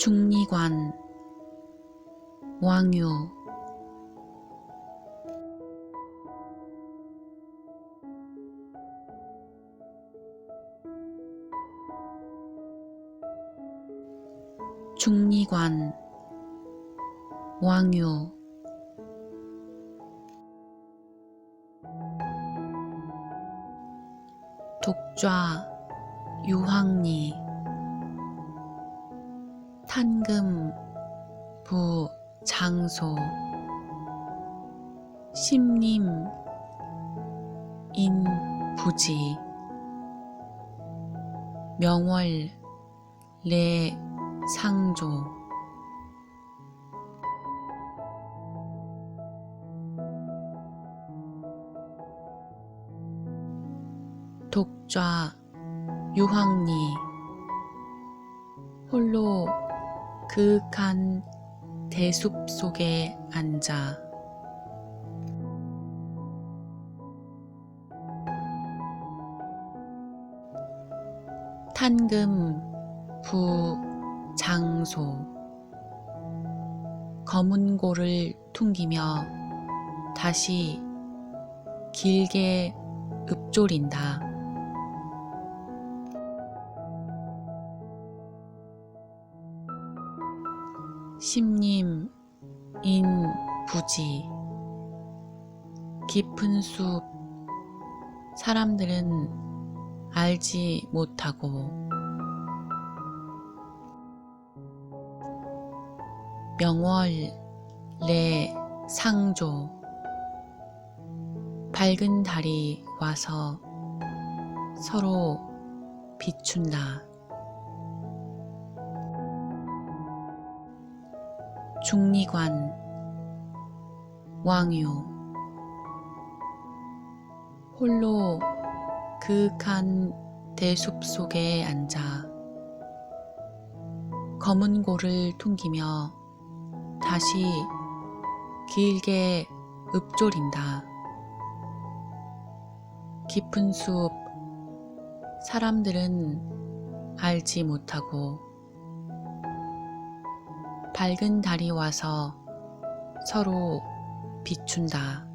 중리관 왕유. 중리관 왕유. 독좌 유황리 탄금 부 장소 심림 인 부지 명월 레 상조. 독좌 유황리. 홀로 그윽한 대숲 속에 앉아 탄금 부 장소 검은 고를 퉁기며 다시 길게 읊조린다. 심림 인 부지. 깊은 숲. 사람들은 알지 못하고. 명월 레 상조. 밝은 달이 와서 서로 비춘다. 중리관 왕유 홀로 그윽한 대숲 속에 앉아 검은 고를 퉁기며 다시 길게 읊조린다. 깊은 숲 사람들은 알지 못하고 밝은 달이 와서 서로 비춘다.